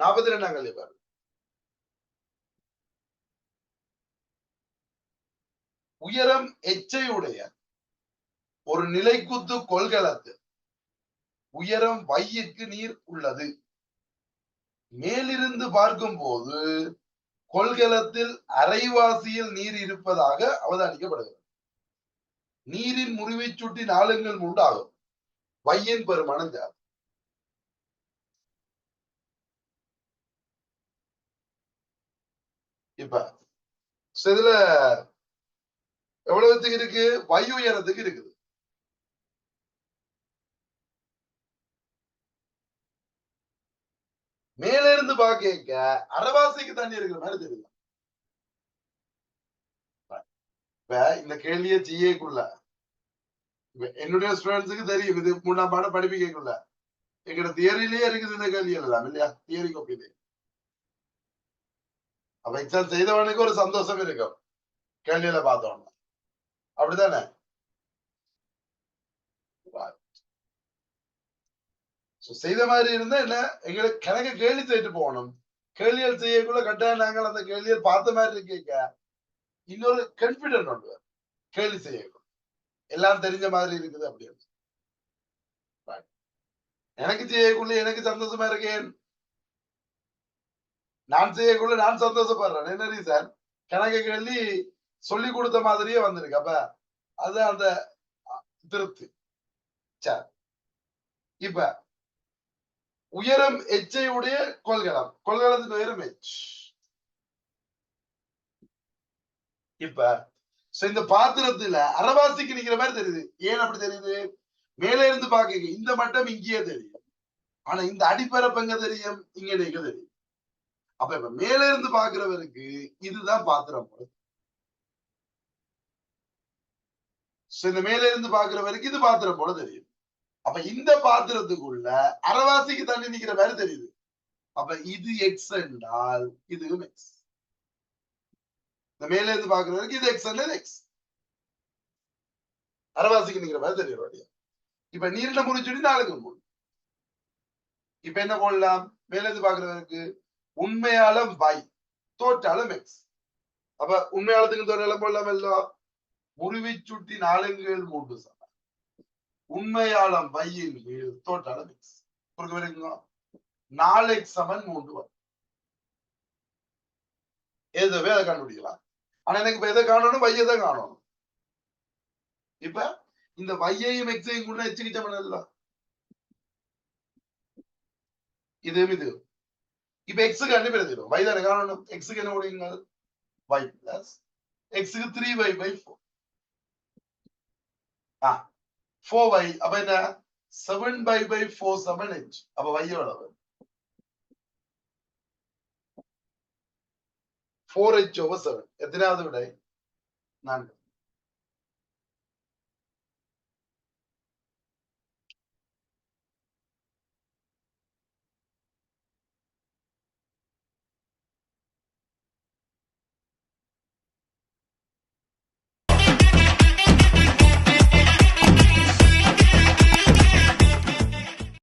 நாற்பத்தி ரெண்டாம் கல்வி பாருங்க. உயரம் எச்சையுடைய ஒரு நிலைக்குத்து கொள்கலத்து உயரம் வையிற்கு நீர் உள்ளது. மேலிருந்து பார்க்கும் போது கொள்கலத்தில் அரைவாசியில் நீர் இருப்பதாக அவதானிக்கப்படுகிறது. நீரின் முறிவை சுட்டி நாளுங்கள் உண்டாகும். வையின் பெருமானம் ஜாதி இப்ப இதுல எவ்வளவுத்துக்கு இருக்கு? வயு உயரத்துக்கு இருக்குது. மேல இருந்து பாக்க அரவாசைக்கு தண்ணி இருக்கிற மாதிரி தெரியல இப்ப இந்த கேள்வியை ஜிஏக்குள்ள. என்னுடைய ஸ்டூடெண்ட்ஸுக்கு தெரியும் இது மூணாம் பாடம் படிப்பிக்கக்குள்ள. எங்களோட தியரிலேயே இருக்குது இந்த கேள்வி எல்லாம் இல்லையா? தியரி கோப்பிலே அப்ப எக்ஸாம் செய்தவனுக்கு ஒரு சந்தோஷம் இருக்கும். கேள்வியில பார்த்தோம்னா. அப்படித்தானே? செய்த மாதிரி இருந்தா என்ன? எங்களுக்கு கணக்கு கேள்வி செய்யிட்டு போகணும். கேள்விகள் செய்யக்குள்ள கட்டாயம் நாங்கள் அந்த கேள்வியை பார்த்த மாதிரி கேட்க இன்னொரு கான்பிடன்ட் உண்டு. கேள்வி செய்யக்கும் எல்லாம் தெரிஞ்ச மாதிரி இருக்குது அப்படின்னு. எனக்கு செய்யக்குள்ள எனக்கு சந்தோஷமா இருக்கேன். நான் செய்யக்குள்ள நான் சந்தோஷப்படுறேன். என்ன ரீசன் கணக்கை கேள்வி சொல்லி கொடுத்த மாதிரியே வந்திருக்கு. அப்ப அது அந்த திருப்தி. சரி இப்ப உயரம் எச்சை உடைய கொள்கலம். கொள்கலத்தின் உயரம் எச் இப்ப இந்த பாத்திரத்துல அரவாசிக்கு நிக்கிற மாதிரி தெரியுது. ஏன் அப்படி தெரியுது? மேலே இருந்து பாக்க இந்த மட்டம் இங்கேயே தெரியும். ஆனா இந்த அடிப்பரப்பு எங்க தெரியும்? இங்க நிக்க தெரியும். அப்ப இப்ப மேல இருந்து பாக்குறவருக்கு இதுதான் பாத்திரம் போல. இந்த மேல இருந்து பாக்குறவருக்கு இது பாத்திரம் போல தெரியும். அப்ப இந்த பாத்திரத்துக்குள்ள அரைவாசிக்கு தண்ணி நிக்கிற மாதிரி தெரியுது. அப்ப இது எக்ஸ் என்றால் இதுவும் எக்ஸ் இந்த மேல இருந்து பாக்குறவருக்கு இது எக்ஸ் எக்ஸ் அரைவாசிக்கு நிக்கிற மாதிரி தெரியும் இப்ப நீர்ல முடிச்சுட்டு நாளுக்கு மூணு இப்ப என்ன போடலாம் மேல இருந்து பாக்குறவருக்கு உண்மையாலம் வை தோற்றாலும் எக்ஸ் அப்ப உண்மையாளத்துக்கு தோற்றாலும் போடலாம் எல்லாம் சுட்டி நாலுங்கள் மூன்று சமம். உண்மையாளம் வையின் கீழ் தோற்றாலும் எக்ஸ் குறுக்க வரைக்கும் நாலு எக்ஸ் சமன் மூன்று வரும். எதுவே அதை கண்டுபிடிக்கலாம் ஆனா எனக்கு இப்ப எதை காணணும்? வையை தான் காணணும். இப்ப இந்த வையையும் எக்ஸையும் கூட எச்சுக்கிட்ட பண்ணல இதுவும் இது. ഇപ്പൊ എക്സ് കണ്ടുപിരുന്ന തരും വൈ തന്നെ കാരണം എക്സ് തന്നെ കൊടുക്കുന്നത് y plus x three y by four ആ ഫോർ വൈ അപ്പൊ എന്നാ? Seven by by four seven h അപ്പൊ വൈ അളവ് ഫോർ എച്ച് ഓവർ സെവൻ എത്രയാമത് ഇവിടെ? നാല്.